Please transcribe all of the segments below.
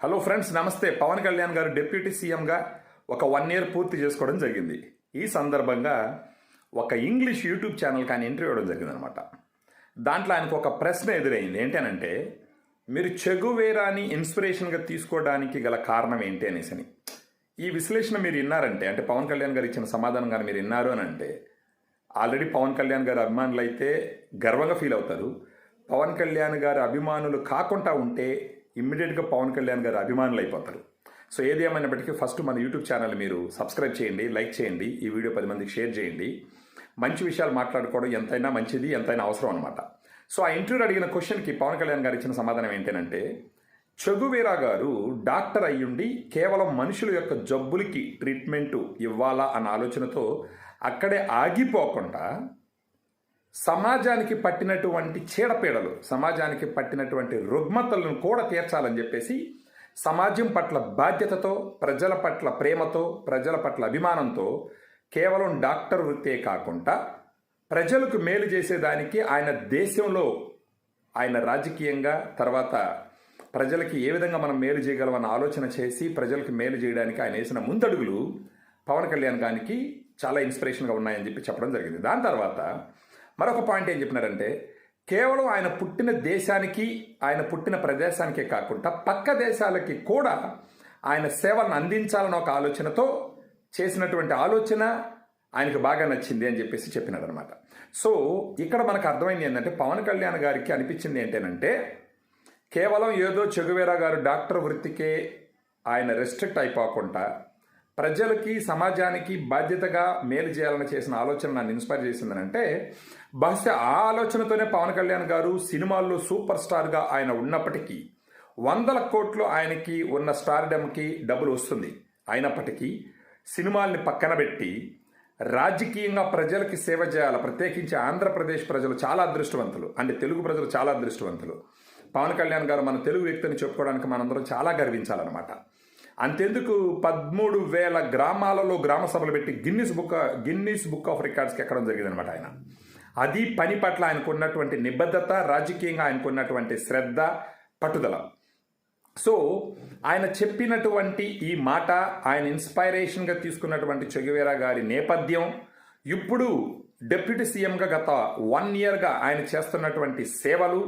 Hello friends నమస్తే. పవన్ కళ్యాణ్ గారు deputy సీఎంగా ఒక వన్ ఇయర్ పూర్తి చేసుకోవడం జరిగింది. ఈ సందర్భంగా ఒక ఇంగ్లీష్ యూట్యూబ్ ఛానల్కి ఆయన ఇంటర్వ్యూ ఇవ్వడం జరిగింది అనమాట దాంట్లో ఆయనకు ఒక ప్రశ్న ఎదురైంది. ఏంటనంటే మీరు చెగువేరాని ఇన్స్పిరేషన్గా తీసుకోవడానికి గల కారణం ఏంటి అనేసి అని. ఈ విశ్లేషణ మీరు విన్నారంటే అంటే పవన్ కళ్యాణ్ గారు ఇచ్చిన సమాధానం కానీ మీరు విన్నారు అని అంటే ఆల్రెడీ పవన్ కళ్యాణ్ గారి అభిమానులు అయితే గర్వంగా ఫీల్ అవుతారు. పవన్ కళ్యాణ్ గారి అభిమానులు కాకుండా ఉంటే ఇమ్మీడియట్గా పవన్ కళ్యాణ్ గారి అభిమానులు అయిపోతారు. సో ఏది ఏమైనప్పటికీ ఫస్ట్ మన యూట్యూబ్ ఛానల్ మీరు సబ్స్క్రైబ్ చేయండి లైక్ చేయండి ఈ వీడియో పది మందికి షేర్ చేయండి. మంచి విషయాలు మాట్లాడుకోవడం ఎంతైనా మంచిది ఎంతైనా అవసరం అనమాట సో ఆ ఇంటర్వ్యూ అడిగిన క్వశ్చన్కి పవన్ కళ్యాణ్ గారు ఇచ్చిన సమాధానం ఏంటంటే చెగువీరా గారు డాక్టర్ అయ్యుండి కేవలం మనుషుల యొక్క జబ్బులకి ట్రీట్మెంట్ ఇవ్వాలా అన్న ఆలోచనతో అక్కడే ఆగిపోకుండా సమాజానికి పట్టినటువంటి చీడపీడలు సమాజానికి పట్టినటువంటి రుగ్మతలను కూడా తీర్చాలని చెప్పేసి సమాజం పట్ల బాధ్యతతో ప్రజల పట్ల ప్రేమతో ప్రజల పట్ల అభిమానంతో కేవలం డాక్టర్ వృత్తే కాకుండా ప్రజలకు మేలు చేసేదానికి ఆయన దేశంలో ఆయన రాజకీయంగా తర్వాత ప్రజలకి ఏ విధంగా మనం మేలు చేయగలమన్న ఆలోచన చేసి ప్రజలకు మేలు చేయడానికి ఆయన వేసిన ముందడుగులు పవన్ కళ్యాణ్ గారికి చాలా ఇన్స్పిరేషన్గా ఉన్నాయని చెప్పి చెప్పడం జరిగింది. దాని తర్వాత మరొక పాయింట్ ఏం చెప్పినారంటే కేవలం ఆయన పుట్టిన దేశానికి ఆయన పుట్టిన ప్రదేశానికే కాకుండా పక్క దేశాలకి కూడా ఆయన సేవలను అందించాలన్న ఒక ఆలోచనతో చేసినటువంటి ఆలోచన ఆయనకు బాగా నచ్చింది అని చెప్పేసి చెప్పినాడు అనమాట సో ఇక్కడ మనకు అర్థమైంది ఏంటంటే పవన్ కళ్యాణ్ గారికి అనిపించింది ఏంటంటే కేవలం ఏదో చెగువేరా గారు డాక్టర్ వృత్తికే ఆయన రెస్ట్రిక్ట్ అయిపోకుండా ప్రజలకి సమాజానికి బాధ్యతగా మేలు చేయాలని చేసిన ఆలోచన నన్ను ఇన్స్పైర్ చేసిందనంటే బహుశా ఆ ఆలోచనతోనే పవన్ కళ్యాణ్ గారు సినిమాల్లో సూపర్ స్టార్గా ఆయన ఉన్నప్పటికీ వందల కోట్లు ఆయనకి ఉన్న స్టార్డమ్కి డబ్బులు వస్తుంది. అయినప్పటికీ సినిమాల్ని పక్కన పెట్టి రాజకీయంగా ప్రజలకి సేవ చేయాలి ప్రత్యేకించి ఆంధ్రప్రదేశ్ ప్రజలు చాలా అదృష్టవంతులు అంటే తెలుగు ప్రజలు చాలా అదృష్టవంతులు. పవన్ కళ్యాణ్ గారు మన తెలుగు వ్యక్తిని చెప్పుకోవడానికి మనందరం చాలా గర్వించాలన్నమాట. అంతెందుకు పదమూడు వేల గ్రామాలలో గ్రామ సభలు పెట్టి Guinness book Guinness book of రికార్డ్స్కి ఎక్కడం జరిగిందనమాట ఆయన. అది పని పట్ల ఆయనకు ఉన్నటువంటి నిబద్ధత రాజకీయంగా ఆయనకు ఉన్నటువంటి శ్రద్ధ పట్టుదల. సో ఆయన చెప్పినటువంటి ఈ మాట ఆయన ఇన్స్పైరేషన్గా తీసుకున్నటువంటి చెగువేరా గారి నేపథ్యం ఇప్పుడు డిప్యూటీ సీఎంగా గత వన్ ఇయర్గా ఆయన చేస్తున్నటువంటి సేవలు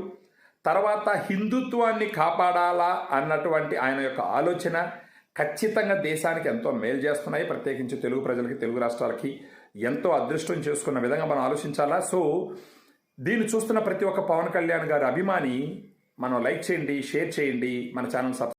తర్వాత హిందుత్వాన్ని కాపాడాలా అన్నటువంటి ఆయన యొక్క ఆలోచన ఖచ్చితంగా దేశానికి ఎంతో మేలు చేస్తున్నాయి. ప్రత్యేకించి తెలుగు ప్రజలకి తెలుగు రాష్ట్రాలకి ఎంతో అదృష్టం చేసుకున్న విధంగా మనం ఆలోచించాలా? సో దీన్ని చూస్తున్న ప్రతి ఒక్క పవన్ కళ్యాణ్ గారి అభిమాని మనం లైక్ చేయండి షేర్ చేయండి మన ఛానల్ సబ్